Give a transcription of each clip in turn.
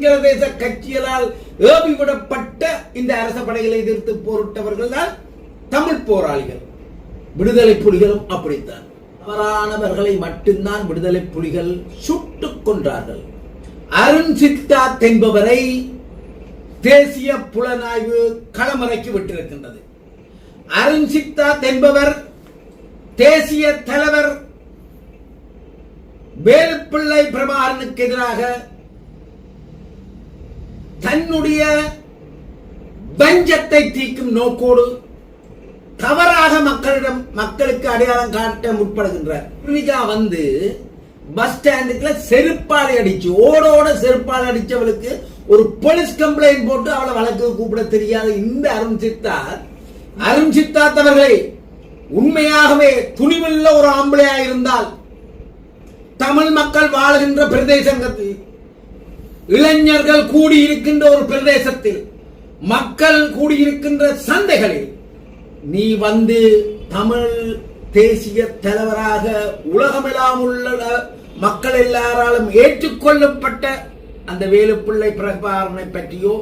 சிங்கள தேச கட்சிகளால் ஏவிவிடப்பட்ட இந்த அரச படைகளை எதிர்த்து போரிட்டவர்கள் தான் தமிழ் போராளிகள். விடுதலை புலிகளும் அப்படித்தான். தவறானவர்களை மட்டும்தான் விடுதலை புலிகள் சுட்டுக் கொன்றார்கள். அருண் சித்தார்த் என்பவரை தேசிய புலனாய்வு களமிறக்கி விட்டிருக்கின்றது. அருண் சித்தார்த் என்பவர் தேசிய தலைவர் வேலுப்பிள்ளை பிரபாகரனுக்கு எதிராக தன்னுடைய வஞ்சத்தை தீர்க்கும் நோக்கோடு தவறாக மக்களிடம் மக்களுக்கு அடையாளம் காட்ட முற்படுகின்றார். பூர்விகா வந்து பஸ் ஸ்டாண்டுக்குள்ள செருப்பாலை அடிச்சு ஓடோட செருப்பாலை அடிச்சவளுக்கு ஒரு போலீஸ் கம்ப்ளைண்ட் போட்டு அவளை வழக்கு கூப்பிட தெரியாத. இந்த அருண் சித்தார் அருண் சித்தார்த் அவர்களே உண்மையாகவே துணிவுள்ள ஒரு ஆம்பளையா இருந்தால் தமிழ் மக்கள் வாழ்கின்ற பிரதேசங்கத்தில் இளைஞர்கள் கூடியிருக்கின்ற ஒரு பிரதேசத்தில் மக்கள் கூடியிருக்கின்ற சந்தைகளில் நீ வந்து தமிழ் தேசிய தலைவராக உலகமெல்லாம் உள்ள மக்கள் எல்லாராலும் ஏற்றுக்கொள்ளப்பட்ட அந்த வேலுப்பிள்ளை பிரபாரனை பற்றியோ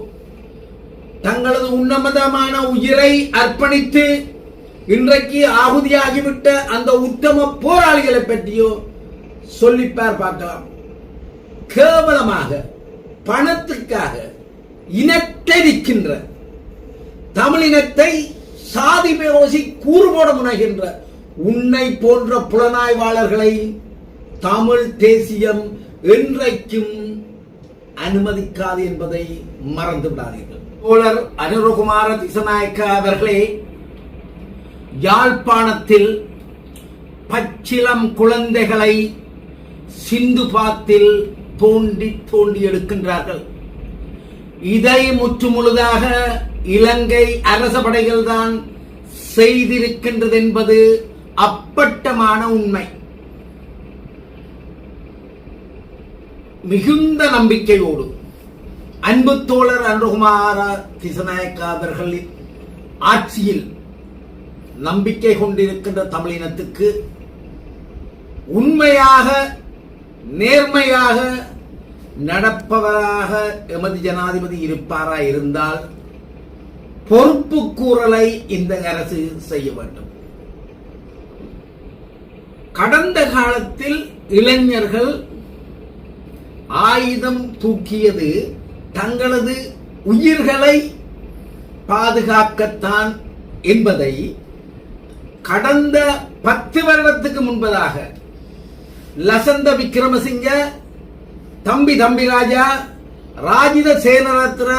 தங்களது உன்னதமான உயிரை அர்ப்பணித்து இன்றைக்கு ஆகுதியாகிவிட்ட அந்த உத்தம போராளிகளை பற்றியோ சொல்லிப்பார் பார்க்கலாம். கேவலமாக பணத்துக்காக இனத்தரிக்கின்ற தமிழினத்தை சாதி பேரோசி கூறுபோட முனைகின்ற உன்னை போன்ற புலனாய்வாளர்களை தமிழ் தேசியம் என்றைக்கும் அனுமதிக்காது என்பதை மறந்து விடாதீர்கள். தோழர் அனுரகுமார திசநாயக்க அவர்களே யாழ்ப்பாணத்தில் பச்சிலம் குழந்தைகளை சிந்து பாத்தில் தோண்டி தோண்டி எடுக்கின்றார்கள். இதை முற்றுமுழுதாக இலங்கை அரச படைகள் தான் செய்திருக்கின்றது என்பது அப்பட்டமான உண்மை. மிகுந்த நம்பிக்கையோடு அன்பு தோழர் அன்புகுமார திசநாயக்க அவர்களின் ஆட்சியில் நம்பிக்கை கொண்டிருக்கின்ற தமிழினத்துக்கு உண்மையாக நேர்மையாக நடப்பவராக எமது ஜனாதிபதி இருப்பாரா இருந்தால் பொறுப்பு கூறலை இந்த அரசு செய்ய வேண்டும். கடந்த காலத்தில் இளைஞர்கள் ஆயுதம் தூக்கியது தங்களது உயிர்களை பாதுகாக்கத்தான் என்பதை கடந்த பத்து வருடத்துக்கு முன்பதாக லசந்த விக்ரமசிங்க தம்பி தம்பி ராஜா ராஜித சேனரத்ன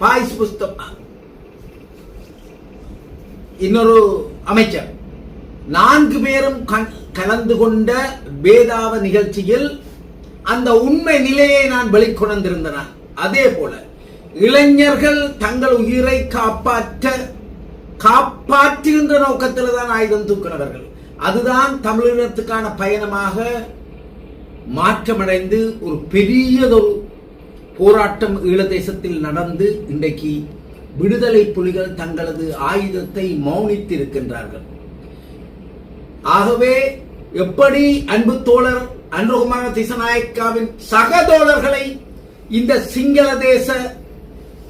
பாய்ஸ் புஸ்தம். இன்னொரு அமைச்சர். நான்கு பேரும் கலந்து கொண்ட வேதாவ நிகழ்ச்சியில் அந்த உண்மை நிலையை நான் வெளிக்கொணர்ந்திருந்தன. அதே போல இளைஞர்கள் தங்கள் உயிரை காப்பாற்ற காப்பாற்றுகின்ற நோக்கத்தில் தான் ஆயுதம் தூக்கினவர்கள். அதுதான் தமிழினத்துக்கான பயணமாக மாற்றமடைந்து ஒரு பெரியதொரு போராட்டம் ஈழதேசத்தில் நடந்து இன்றைக்கு விடுதலை புலிகள் தங்களது ஆயுதத்தை மௌனித்திருக்கின்றார்கள். ஆகவே எப்படி அன்பு தோழர் அன்புகுமார திசநாயக்காவின் சகதோழர்களை இந்த சிங்கள தேச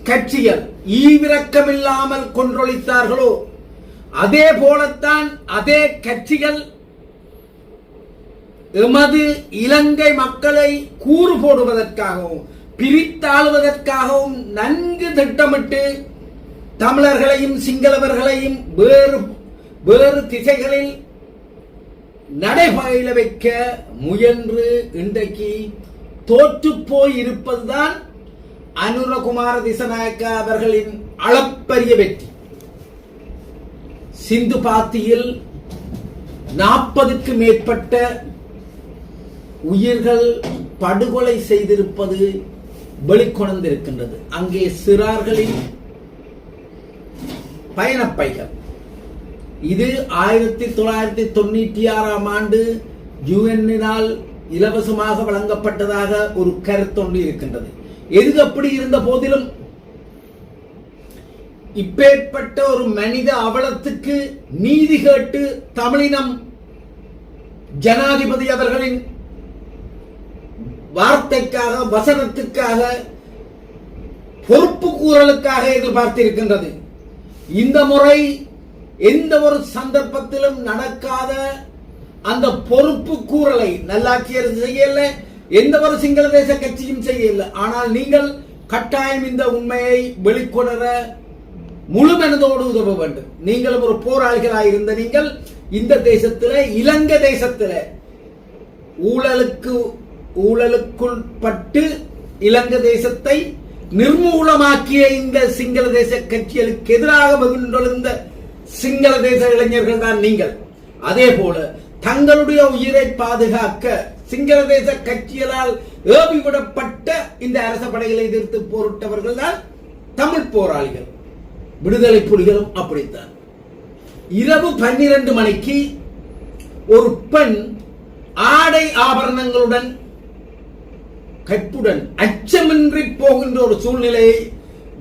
கட்சிகள் ஈவிரக்கமில்லாமல் கொன்றொழித்தார்களோ அதே போலத்தான் அதே கட்சிகள் எமது இலங்கை மக்களை கூறு போடுவதற்காகவும் பிரித்தாளுவதற்காகவும் நன்கு திட்டமிட்டு தமிழர்களையும் சிங்களவர்களையும் வேறு வேறு திசைகளில் நடைபயில வைக்க முயன்று இன்றைக்கு தோற்று போய் இருப்பதுதான் அனுரகுமார திசநாயக்க அவர்களின் அளப்பரிய வெற்றி. சிந்து பாத்தியில் நாற்பதுக்கு மேற்பட்ட உயிர்கள் படுகொலை செய்திருப்பது வெளிக்கொணர்ந்திருக்கின்றது. அங்கே சிறார்களின் பயணப்பைகள். இது ஆயிரத்தி தொள்ளாயிரத்தி தொண்ணூற்றி ஆறாம் ஆண்டு யுஎன்னினால் இலவசமாக வழங்கப்பட்டதாக ஒரு கருத்தொன்று இருக்கின்றது. எது அப்படி இருந்த போதிலும் இப்பேற்பட்ட ஒரு மனித அவலத்துக்கு நீதி கேட்டு தமிழினம் ஜனாதிபதி அவர்களின் வார்த்தைக்காக வசனத்துக்காக பொறுப்பு கூறலுக்காக எதிர்பார்த்திருக்கின்றது. இந்த முறை எந்த ஒரு சந்தர்ப்பத்திலும் நடக்காத அந்த பொறுப்பு கூறலை நல்லாட்சியர் செய்யல எந்த ஒரு சிங்கள தேச கட்சியும் செய்யல. ஆனால் நீங்கள் கட்டாயம் இந்த உண்மையை வெளிக்கொணர முழு மனதோடு உதவ வேண்டும். நீங்கள் ஒரு போராளிகளாக இருந்த நீங்கள் இந்த தேசத்தில் இலங்கை தேசத்தில் ஊழலுக்கு ஊழலுக்குள் பட்டு இலங்கை தேசத்தை நிர்மூலமாக்கிய இந்த சிங்கள தேச கட்சிகளுக்கு எதிராக வெகுண்டெழுந்த சிங்கள தேச இளைஞர்கள் தான் நீங்கள். அதே போல தங்களுடைய உயிரை பாதுகாக்க சிங்கள தேச கட்சிகளால் ஏவிவிடப்பட்ட இந்த அரச படைகளை எதிர்த்து போரிட்டவர்கள் தான் தமிழ் போராளிகள். விடுதலை புலிகளும் அப்படித்தான். இரவு பன்னிரண்டு மணிக்கு ஒரு பெண் ஆடை ஆபரணங்களுடன் கற்புடன் அச்சமின்றி போகின்ற ஒரு சூழ்நிலையை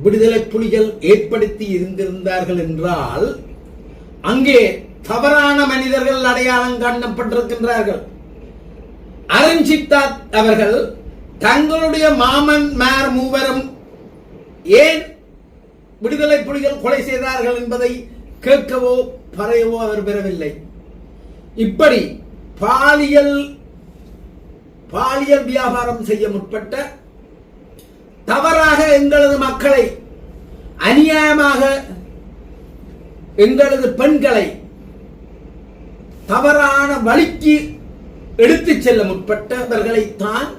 விடுதலை புலிகள் ஏற்படுத்தி இருந்திருந்தார்கள் என்றால் அங்கே தவறான மனிதர்கள் அடையாளம் காணப்பட்டிருக்கின்றார்கள். அருஞ்சித்தாத் அவர்கள் தங்களுடைய மாமன் மார் மூவரும் ஏன் விடுதலை புலிகள் கொலை செய்தார்கள் என்பதை கேட்கவோ பறையவோ அவர் பெறவில்லை. இப்படி பாலியல் பாலியல் வியாபாரம் செய்ய முற்பட்ட தவறாக எங்களது மக்களை அநியாயமாக எங்களது பெண்களை தவறான வழிக்கு எடுத்துச் செல்ல முற்பட்டவர்களைத்தான்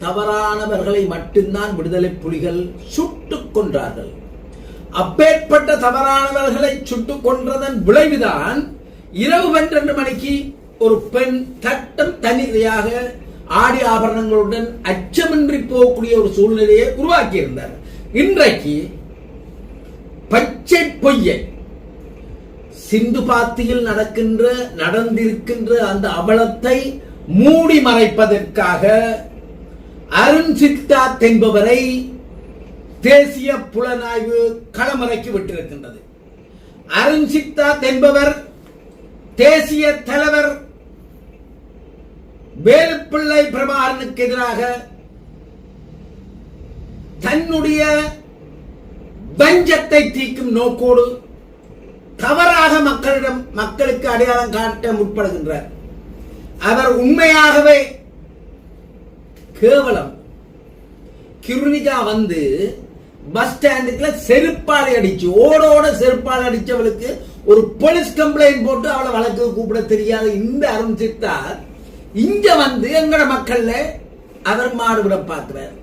தவறானவர்களை மட்டும்தான் விடுதலை புலிகள் சுட்டுக் கொன்றார்கள். அப்பேற்பட்ட தவறானவர்களை சுட்டுக் கொன்றதன் விளைவுதான் இரவு பன்னிரண்டு மணிக்கு ஒரு பெண் தட்டம் தனியாக ஆடி ஆபரணங்களுடன் அச்சமின்றி போகக்கூடிய ஒரு சூழ்நிலையை உருவாக்கி இருந்தார் இன்றைக்கு பச்சை பொய்யை சிந்து பாத்தியில் நடக்கின்ற நடந்திருக்கின்ற அந்த அவலத்தை மூடி மறைப்பதற்காக அருண் சித்தார்த் என்பவரை தேசிய புலனாய்வு களமிறக்கி விட்டிருக்கின்றது. அருண் சித்தார்த் என்பவர் தேசிய தலைவர் வேலுப்பிள்ளை பிரபாகரனுக்கு எதிராக தன்னுடைய வஞ்சத்தை தீக்கும் நோக்கோடு தவறாக மக்களிடம் மக்களுக்கு அடையாளம் காட்ட முற்படுகின்றார். அவர் உண்மையாகவே கேவலம். கிருணிகா வந்து பஸ் ஸ்டாண்டுக்குள்ள செருப்பாலை அடிச்சு ஓடோட செருப்பாலை அடிச்சவளுக்கு ஒரு போலீஸ் கம்ப்ளைண்ட் போட்டு அவளை வழக்கு கூப்பிட தெரியாத. இந்த அருண் சித்தார் இங்க வந்து எங்கட மக்கள்ல அவர் மாறுபட பார்க்கிறார்.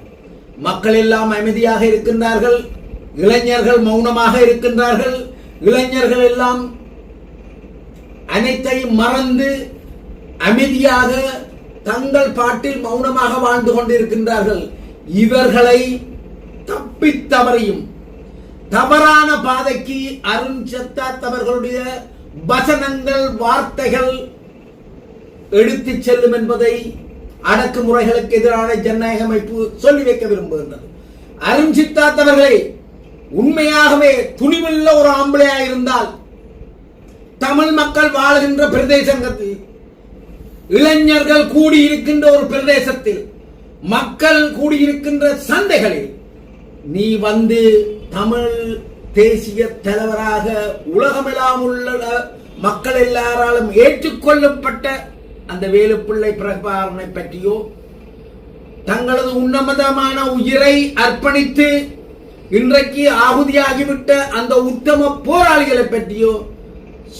மக்கள் எல்லாம் அமைதியாக இருக்கின்றார்கள். இளைஞர்கள் மௌனமாக இருக்கின்றார்கள். இளைஞர்கள் எல்லாம் அனைத்தையும் மறந்து அமைதியாக தங்கள் பாட்டில் மௌனமாக வாழ்ந்து கொண்டிருக்கின்றார்கள். இவர்களை தப்பித்தவரையும். தவறான பாதைக்கு அருண் சத்தாத் அவர்களுடைய வசனங்கள் வார்த்தைகள் எடுத்துச் செல்லும் என்பதை அடக்குமுறைகளுக்கு எதிரான ஜனநாயக அமைப்பு சொல்லி வைக்க விரும்புகின்றது. அருண் சித்தார்த் அவர்களே உண்மையாகவே துணிவுள்ள ஒரு ஆம்பளையா இருந்தால் தமிழ் மக்கள் வாழ்கின்ற பிரதேசத்தில் இளைஞர்கள் கூடியிருக்கின்ற ஒரு பிரதேசத்தில் மக்கள் கூடியிருக்கின்ற சந்தைகளில் நீ வந்து தமிழ் தேசிய தலைவராக உலகமெல்லாம் உள்ள மக்கள் எல்லாராலும் ஏற்றுக்கொள்ளப்பட்ட அந்த வேலுப்பிள்ளை பிரபாரனை பற்றியோ தங்களது உன்னதமான உயிரை அர்ப்பணித்து இன்றைக்கு ஆகுதியாகிவிட்ட அந்த உத்தம போராளிகளை பற்றியோ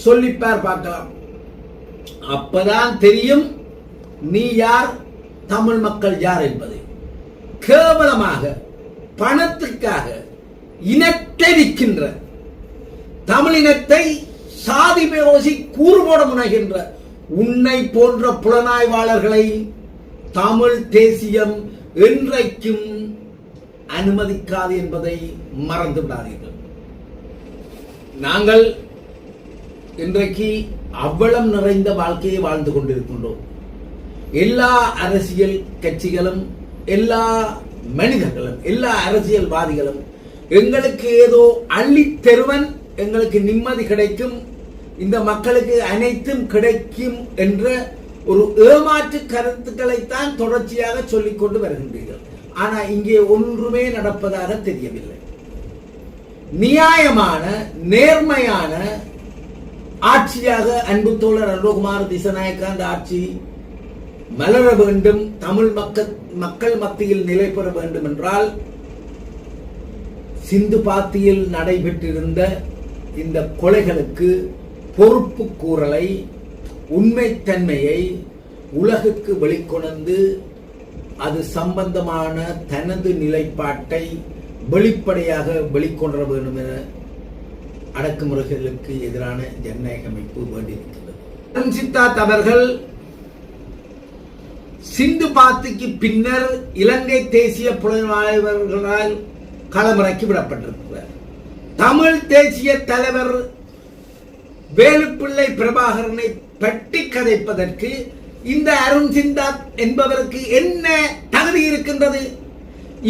சொல்லிப்பார் பார்க்கலாம். அப்பதான் தெரியும் நீ யார் தமிழ் மக்கள் யார் என்பது. கேவலமாக பணத்துக்காக இனத்தை விற்கின்ற தமிழினத்தை சாதி பேரோசி கூறுபோட முனைகின்ற உன்னை போன்ற புலனாய்வாளர்களை தமிழ் தேசியம் என்றைக்கும் அனுமதிக்காது என்பதை மறந்து விடாதீர்கள். நாங்கள் இன்றைக்கு அவ்வளம் நிறைந்த வாழ்க்கையை வாழ்ந்து கொண்டிருக்கின்றோம். எல்லா அரசியல் கட்சிகளும் எல்லா மனிதர்களும் எல்லா அரசியல்வாதிகளும் எங்களுக்கு ஏதோ அள்ளி தருவன் எங்களுக்கு நிம்மதி கிடைக்கும் இந்த மக்களுக்கு அனைத்தும் கிடைக்கும் என்ற ஒரு ஏமாற்று கருத்துக்களைத்தான் தொடர்ச்சியாக சொல்லிக் கொண்டு வருகின்றீர்கள். ஆனா இங்கே ஒன்றுமே நடப்பதாக தெரியவில்லை. நியாயமான நேர்மையான ஆட்சியாக அன்பு தோழர் அன்பகுமார் திசநாயக்கா அந்த ஆட்சி மலர வேண்டும் தமிழ் மக்கள் மக்கள் மத்தியில் நிலை பெற வேண்டும் என்றால் சிந்து பாத்தியில் நடைபெற்றிருந்த இந்த கொலைகளுக்கு பொறுப்பு கூறலை உண்மைத்தன்மையை உலகுக்கு வெளிக்கொணர்ந்து அது சம்பந்தமான தனது நிலைப்பாட்டை வெளிப்படையாக வெளிக்கொணர வேண்டும் என அடக்குமுறைகளுக்கு எதிரான ஜனநாயக அமைப்பு வேண்டியிருக்கிறது அவர்கள் சிந்து பாத்துக்கு பின்னர் இலங்கை தேசிய புலனாய்வர்களால் களமிறக்கி விடப்பட்டிருக்கிறார். தமிழ் தேசிய தலைவர் வேலுப்பிள்ளை பிரபாகரனை பட்டி கதைப்பதற்கு இந்த அருண் சிந்தாத் என்பவருக்கு என்ன தகுதி இருக்கின்றது?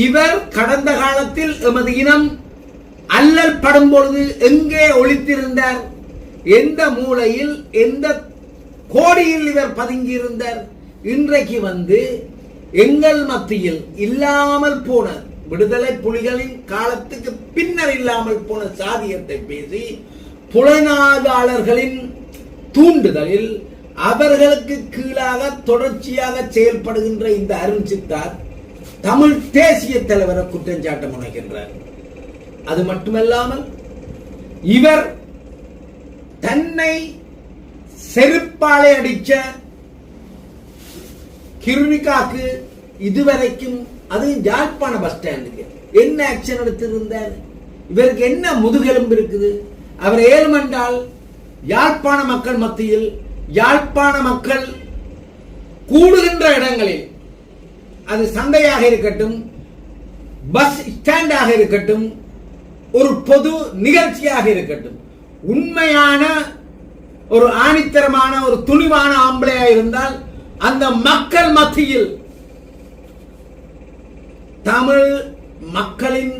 இவர் கடந்த காலத்தில் எமது இனம் அல்லல் படும் பொழுது எங்கே ஒழித்திருந்தார் எந்த மூலையில் எந்த கோடியில் இவர் பதுங்கியிருந்தார்? இன்றைக்கு வந்து எங்கள் மத்தியில் இல்லாமல் போன விடுதலை புலிகளின் காலத்துக்கு பின்னர் இல்லாமல் போன சாதியத்தை பேசி புலனாய்வாளர்களின் தூண்டுதலில் அவர்களுக்கு கீழாக தொடர்ச்சியாக செயல்படுகின்ற இந்த அருண் சித்தார் தமிழ் தேசிய தலைவரை குற்றஞ்சாட்ட முனைகின்றார். அது மட்டுமல்லாமல் இவர் தன்னை செருப்பாலை அடித்த கிருணிகாக்கு இதுவரைக்கும் அது யாழ்ப்பாண பஸ் ஸ்டாண்டுக்கு என்ன ஆக்ஷன் எடுத்திருந்தார்? இவருக்கு என்ன முதுகெலும்பு இருக்குது? அவர் ஏழுமென்றால் யாழ்ப்பாண மக்கள் மத்தியில் யாழ்ப்பாண மக்கள் கூடுகின்ற இடங்களில் அது சந்தையாக இருக்கட்டும் பஸ் ஸ்டாண்டாக இருக்கட்டும் ஒரு பொது நிகழ்ச்சியாக இருக்கட்டும். உண்மையான ஒரு ஆணித்தரமான ஒரு துணிவான ஆம்பளையாக இருந்தால் அந்த மக்கள் மத்தியில் தமிழ் மக்களின்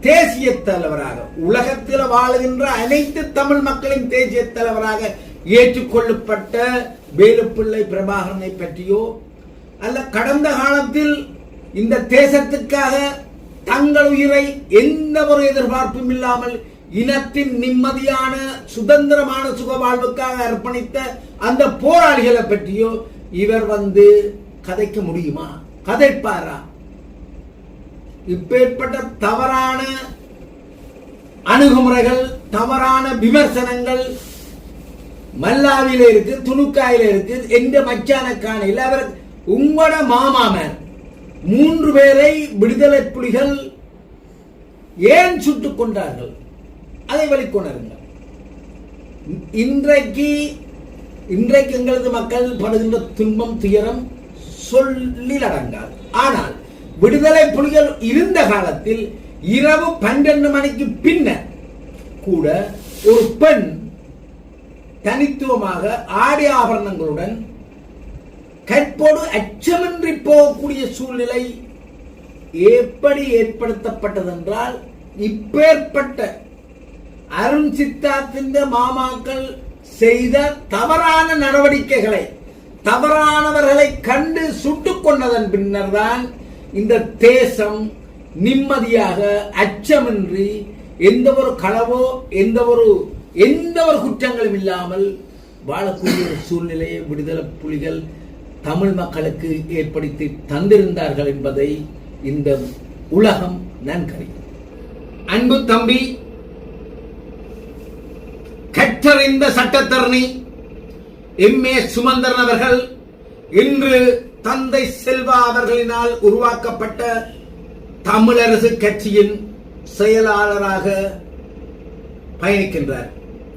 தேசிய தலைவராக உலகத்தில் வாழுகின்ற அனைத்து தமிழ் மக்களின் தேசிய தலைவராக ஏற்றுக்கொள்ளப்பட்ட வேலுப்பிள்ளை பிரபாகரனை பற்றியோ அல்ல கடந்த காலத்தில் இந்த தேசத்துக்காக தங்கள் உயிரை எந்த ஒரு எதிர்பார்ப்பும் இல்லாமல் இனத்தின் நிம்மதியான சுதந்திரமான சுக வாழ்வுக்காக அர்ப்பணித்த அந்த போராளிகளை பற்றியோ இவர் வந்து கதைக்க முடியுமா? கதைப்பாரா? இப்பேற்பட்ட தவறான அணுகுமுறைகள் தவறான விமர்சனங்கள் மல்லாவில இருக்கு துணுக்காயில இருக்கு எந்த மச்சான காணையில் அவர் உங்களோட மாமாமன் மூன்று பேரை விடுதலை புலிகள் ஏன் சுட்டுக் கொண்டார்கள்? அதை வெளிக்கொணருங்கள். இன்றைக்கு இன்றைக்கு எங்களது மக்கள் படுகின்ற துன்பம் துயரம் சொல்லில் ஆனால் விடுதலை புலிகள் இருந்த காலத்தில் இரவு பன்னெண்டு மணிக்கு பின்னர் கூட ஒரு பெண் தனித்துவமாக ஆடி ஆபரணங்களுடன் கற்போடு அச்சமின்றி போகக்கூடிய சூழ்நிலை எப்படி ஏற்படுத்தப்பட்டது என்றால் இப்பேற்பட்ட அருண் சித்தார்த்தின் மாமாக்கள் செய்த தவறான நடவடிக்கைகளை தவறானவர்களை கண்டு சுட்டுக் கொண்டதன் பின்னர் தான் இந்த தேசம் நிம்மதியாக அச்சமின்றி எந்த ஒரு களவோ எந்த ஒரு எந்த ஒரு குற்றங்களும் இல்லாமல் வாழக்கூடிய ஒரு சூழ்நிலையை விடுதலை புலிகள் தமிழ் மக்களுக்கு ஏற்படுத்தி தந்திருந்தார்கள் என்பதை இந்த உலகம் நன்கறியும். அன்பு தம்பி கற்றறிந்த சட்டத்தரணி எம். ஏ. சுமந்திரன் அவர்கள் இன்று தந்தை செல்வா அவர்களினால் உருவாக்கப்பட்ட தமிழரசு கட்சியின் செயலாளராக பயணிக்கின்றார்.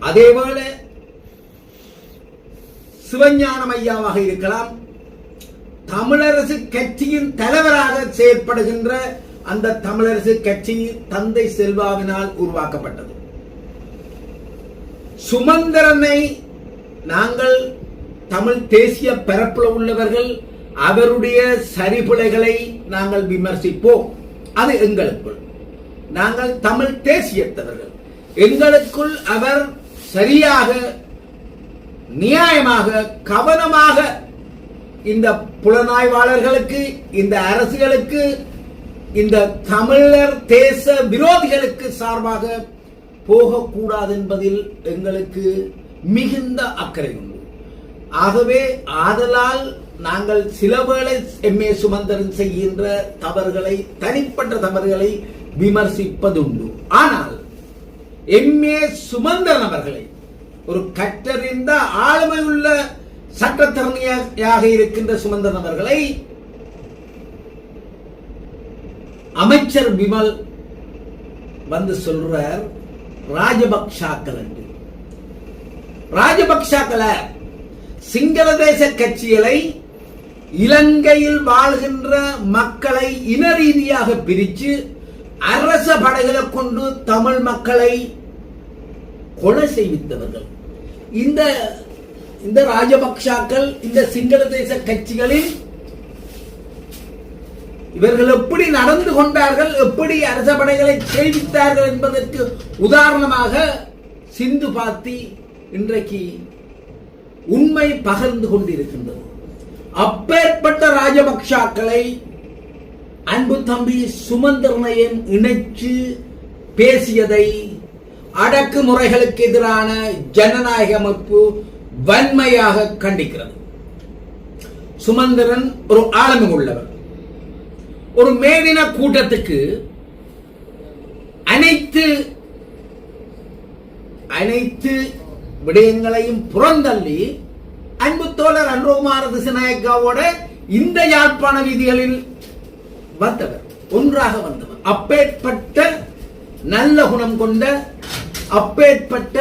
அதேவேளை சிவஞானம் ஐயாவாக இருக்கலாம். தமிழரசு கட்சியின் தலைவராக செயற்படுகின்ற அந்த தமிழரசு கட்சி தந்தை செல்வாவினால் உருவாக்கப்பட்டது. சுமந்திரனை நாங்கள் தமிழ் தேசிய பரப்புல உள்ளவர்கள் அவருடைய சரிபிழைகளை நாங்கள் விமர்சிப்போம். அது எங்களுக்குள். நாங்கள் தமிழ் தேசியத்தவர்கள். எங்களுக்குள் அவர் சரியாக நியாயமாக கவனமாக இந்த புலனாய்வாளர்களுக்கு இந்த அரசுகளுக்கு இந்த தமிழர் தேச விரோதிகளுக்கு சார்பாக போகக்கூடாது என்பதில் எங்களுக்கு மிகுந்த அக்கறை உண்டு. ஆகவே ஆதலால் நாங்கள் சில வேளை எம்ஏ சுமந்தரன் செய்கின்ற தவறுகளை தனிப்பட்ட தவறுகளை விமர்சிப்பதுண்டு. ஆனால் எம்ஏ சுமந்தரன் அவர்களை ஒரு கற்றறிந்த ஆளுமை உள்ள சட்டத்திறமையாக இருக்கின்ற சுமந்தரன் அவர்களை அமைச்சர் விமல் வந்து சொல்றார் ராஜபக்ஷாக்கள் என்று. ராஜபக்ஷாக்கள சிங்கள தேச கட்சிகளை இலங்கையில் வாழ்கின்ற மக்களை இன ரீதியாக பிரித்து அரச படைகளை கொண்டு தமிழ் மக்களை கொலை செய்வித்தவர்கள். இந்த இந்த ராஜபக்ஷாக்கள் இந்த சிங்கள தேச கட்சிகளில் இவர்கள் எப்படி நடந்து கொண்டார்கள் எப்படி அரச படைகளை என்பதற்கு உதாரணமாக சிந்து பாத்தி இன்றைக்கு உண்மை பகர்ந்து கொண்டிருக்கின்றது. அப்பேற்பட்ட ராஜபக்ஷாக்களை அன்பு தம்பி சுமந்திரனையும் இணைச்சு பேசியதை அடக்குமுறைகளுக்கு எதிரான ஜனநாயக அமைப்பு வன்மையாக கண்டிக்கிறது. சுமந்திரன் ஒரு ஆளுமை உள்ளவர். ஒரு மேதின கூட்டத்துக்கு அனைத்து அனைத்து விடயங்களையும் புறந்தள்ளி அன்பு தோழர் அன்ரோகுமார திசநாயக்காவோட இந்த யாழ்ப்பாண வீதிகளில் வந்தவர் ஒன்றாக வந்தவர். அப்பேற்பட்ட நல்ல குணம் கொண்ட அப்பேற்பட்ட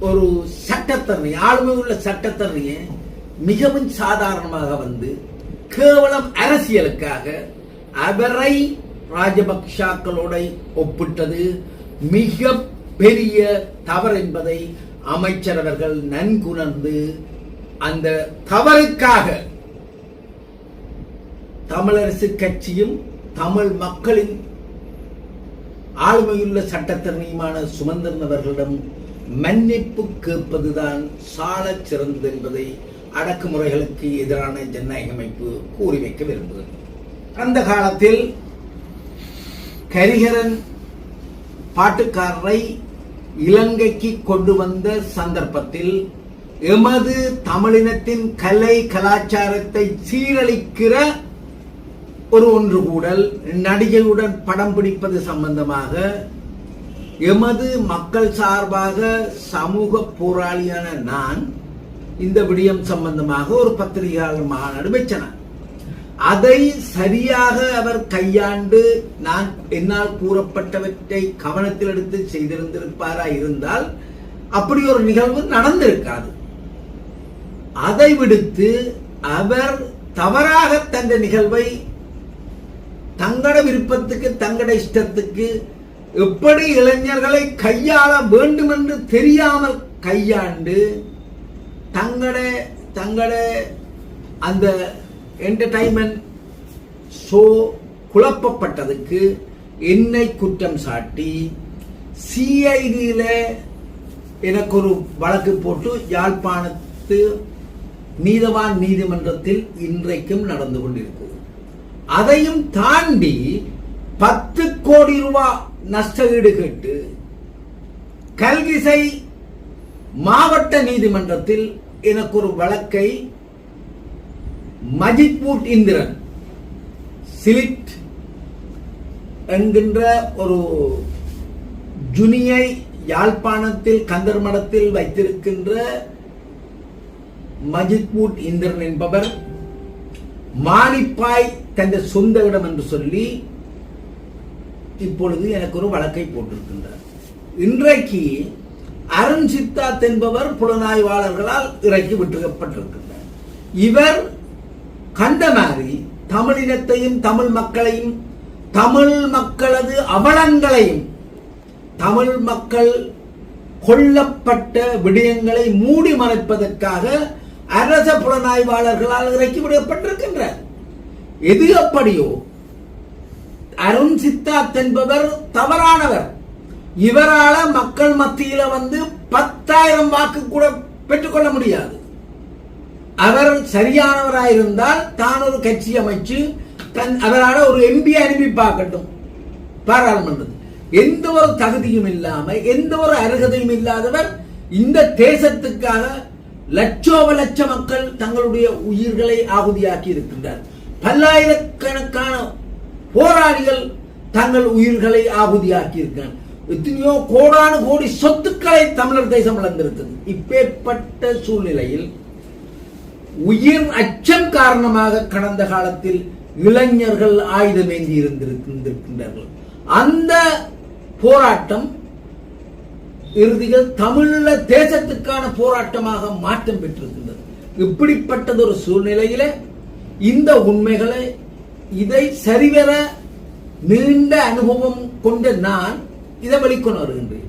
ஒரு சட்டத்தரணி ஆளுமை உள்ள சட்டத்தரணியை மிகவும் சாதாரணமாக வந்து கேவலம் அரசியலுக்காக அவரை ராஜபக்ஷாக்களோட ஒப்பிட்டது மிக பெரிய தவறு என்பதை அமைச்சர் அவர்கள் நன்குணர்ந்து அந்த தவறுக்காக தமிழரசு கட்சியும் தமிழ் மக்களின் ஆளுமையுள்ள சட்டத்திறனையுமான சுமந்திரன் அவர்களிடம் மன்னிப்பு கேட்பதுதான் சால சிறந்தது என்பதை அடக்குமுறைகளுக்கு எதிரான ஜனநாயக அமைப்பு கூறி வைக்க விரும்புகிறது. அந்த காலத்தில் கரிகரன் பாட்டுக்காரரை இலங்கைக்கு கொண்டு வந்த சந்தர்ப்பத்தில் எமது தமிழினத்தின் கலை கலாச்சாரத்தை சீரழிக்கிற ஒரு ஒன்று கூடல் நடிகையுடன் படம் பிடிப்பது சம்பந்தமாக எமது மக்கள் சார்பாக சமூக போராளியான நான் இந்த விடயம் சம்பந்தமாக ஒரு பத்திரிகையாளர் மாநாடு வச்சன அதை சரியாக அவர் கையாண்டு நான் என்னால் கூறப்பட்டவற்றை கவனத்தில் எடுத்து செய்திருந்திருப்பாரா இருந்தால் அப்படி ஒரு நிகழ்வு நடந்திருக்காது. அதை விடுத்து அவர் தவறாக தந்த நிகழ்வை தங்கட விருப்பத்துக்கு தங்கட இஷ்டத்துக்கு எப்படி இளைஞர்களை கையாள வேண்டும் என்று தெரியாமல் கையாண்டு தங்கட தங்கட அந்த என்டர்டைன்மெண்ட் ஷோ குழப்பப்பட்டதுக்கு என்னை குற்றம் சாட்டி சிஐடியில் எனக்கு ஒரு வழக்கு போட்டு யாழ்ப்பாணத்து நீதவான் நீதிமன்றத்தில் இன்றைக்கும் நடந்து கொண்டிருக்கிறது. அதையும் தாண்டி பத்து கோடி ரூபாய் நஷ்டஈடு கேட்டு கல்கிசை மாவட்ட நீதிமன்றத்தில் எனக்கு ஒரு வழக்கை மஜித்பூட் இந்திரன். சிலிட் என்கின்ற ஒரு ஜுனியை யாழ்ப்பாணத்தில் கந்தர் மடத்தில் வைத்திருக்கின்ற மஜித்பூட் இந்திரன் என்பவர் மானிப்பாய் தந்த சொந்த இடம் என்று சொல்லி இப்பொழுது எனக்கு ஒரு வழக்கை போட்டிருக்கின்றார். இன்றைக்கு அருண் சித்தார்த் என்பவர் புலனாய்வாளர்களால் இறக்கி விட்டுக்கப்பட்டிருக்கின்றார் இவர் கண்ட மாதிரி தமிழினத்தையும் தமிழ் மக்களையும் தமிழ் மக்களது அவலங்களையும் தமிழ் மக்கள் கொல்லப்பட்ட விடயங்களை மூடி மறைப்பதற்காக அரச புலனாய்வாளர்களால் இறக்கி விடப்பட்டிருக்கின்றார். எது அப்படியோ அருண் சித்தார்த் என்பவர் தவறானவர். இவரால மக்கள் மத்தியில வந்து பத்தாயிரம் வாக்கு கூட பெற்றுக்கொள்ள முடியாது. அவர் சரியானவராயிருந்தால் தான் ஒரு கட்சி அமைச்சு தன் அவரால் ஒரு எம்பி அனுப்பி பார்க்கட்டும் பாராளுமன்றது எந்த ஒரு தகுதியும் இல்லாமல் எந்த ஒரு அருகதையும் இல்லாதவர் இந்த தேசத்துக்காக லட்சோப லட்ச மக்கள் தங்களுடைய உயிர்களை ஆகுதியாக்கி இருக்கின்றார். பல்லாயிரக்கணக்கான போராளிகள் தங்கள் உயிர்களை ஆகுதியாக்கி இருக்கிறார் எத்தனையோ கோடானு கோடி சொத்துக்களை தமிழர் தேசம் இழந்திருக்கிறது இப்பேற்பட்ட சூழ்நிலையில் உயிர் அச்சம் காரணமாக கடந்த காலத்தில் இளைஞர்கள் ஆயுதமேந்தி இருந்திருக்கின்றார்கள் அந்த போராட்டம் இறுதியில் தமிழீழ தேசத்துக்கான போராட்டமாக மாற்றம் பெற்றிருக்கின்றது. இப்படிப்பட்டதொரு சூழ்நிலையில இந்த உண்மைகளை இதை சரிவர நீண்ட அனுபவம் கொண்ட நான் இதை வெளிக்கொண்டு வருகின்றேன்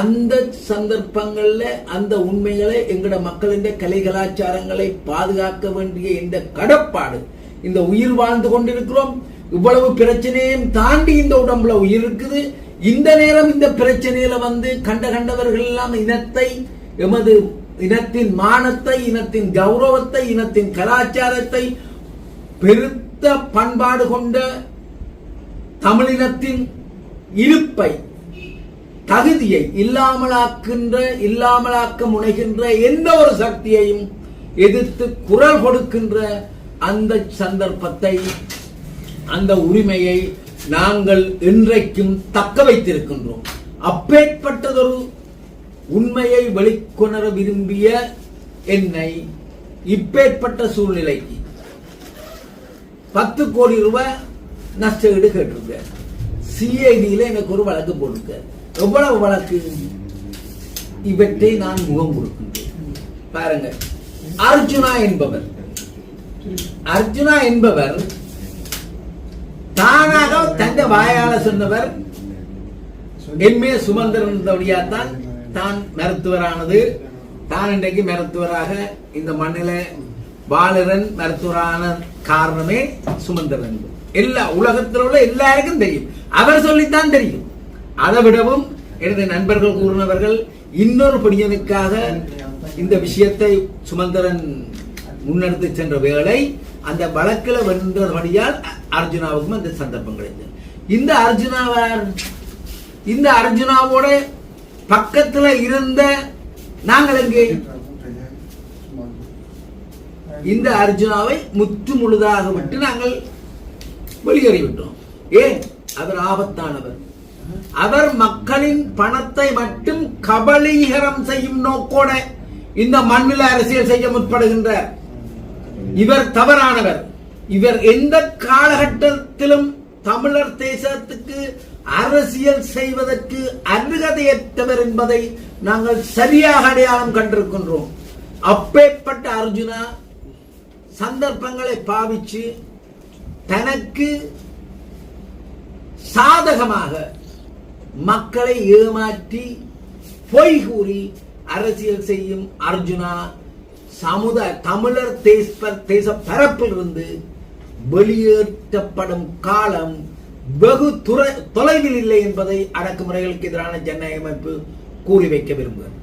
அந்த சந்தர்ப்பங்கள்ல அந்த உண்மைகளை எங்கட மக்களின் கலை கலாச்சாரங்களை பாதுகாக்க வேண்டிய இந்த கடப்பாடு இந்த உயிர் வாழ்ந்து கொண்டிருக்கிறோம். இவ்வளவு பிரச்சனையும் தாண்டி இந்த உடம்புல உயிர் இருக்குது. இந்த நேரம் இந்த பிரச்சனையில வந்து கண்ட கண்டவர்கள் எல்லாம் இனத்தை எமது இனத்தின் மானத்தை இனத்தின் கௌரவத்தை இனத்தின் கலாச்சாரத்தை பெருத்த பண்பாடு கொண்ட தமிழினத்தின் இருப்பை தகுதியை இல்லாமலாக்கின்ற இல்லாமலாக்க முனைகின்ற எந்த ஒரு சக்தியையும் எதிர்த்து குரல் கொடுக்கின்ற அந்த சந்தர்ப்பத்தை அந்த உரிமையை நாங்கள் இன்றைக்கும் தக்க வைத்திருக்கின்றோம். அப்பேற்பட்டதொரு உண்மையை வெளிக்கொணர விரும்பிய என்னை இப்பேற்பட்ட சூழ்நிலைக்கு பத்து கோடி ரூபாய் நஷ்ட ஈடு கேட்டிருக்க சிஐடியில எனக்கு ஒரு வழக்கு போட்டிருக்க எவ்வளவு வழக்கு? இவற்றை நான் முகம் கொடுக்கின்றேன். பாருங்க. அர்ஜுனா என்பவர். அர்ஜுனா என்பவர் தானாக தந்த வாயால சொன்னவர். எம்ஏ சுமந்திரன் தான் தான் மருத்துவரானது. தான் இன்றைக்கு மருத்துவராக இந்த மண்ணில பாலரன் மருத்துவரான காரணமே சுமந்திரன் எல்லா உலகத்தில் உள்ள எல்லாருக்கும் தெரியும். அவர் சொல்லித்தான் தெரியும். அதை விடவும் எனது நண்பர்கள் கூறினவர்கள் இன்னொரு படியனுக்காக இந்த விஷயத்தை சுமந்திரன் முன்னெடுத்து சென்ற வேளை அந்த வழக்கில் வென்றபடியால் அர்ஜுனாவுக்கும் அந்த சந்தர்ப்பம் கிடைத்தது. இந்த அர்ஜுனாவார் இந்த அர்ஜுனாவோட பக்கத்துல இருந்த நாங்கள் எங்கே? இந்த அர்ஜுனாவை முற்று முழுதாக விட்டு நாங்கள் வெளியேறிவிட்டோம். ஏன்? அவர் ஆபத்தானவர். அவர் மக்களின் பணத்தை மட்டும் கபலீகரம் செய்யும் நோக்கோட இந்த மண்ணில் அரசியல் செய்ய முற்படுகின்றார். இவர் தவறானவர். இவர் எந்த காலகட்டத்திலும் தமிழர் தேசத்துக்கு அரசியல் செய்வதற்கு அருகதையற்றவர் என்பதை நாங்கள் சரியாக அடையாளம் கண்டிருக்கின்றோம். அப்பேற்பட்ட அர்ஜுனா சந்தர்ப்பங்களை பாவிச்சு தனக்கு சாதகமாக மக்களை ஏமாற்றி பொய் கூறி அரசியல் செய்யும் அர்ஜுனா சமுதாய தமிழர் தேச தேச பரப்பிலிருந்து வெளியேற்றப்படும் காலம் வெகு துறை தொலைவில் இல்லை என்பதை அடக்குமுறைகளுக்கு எதிரான ஜனநாயக அமைப்பு கூறி வைக்க விரும்புகிறது.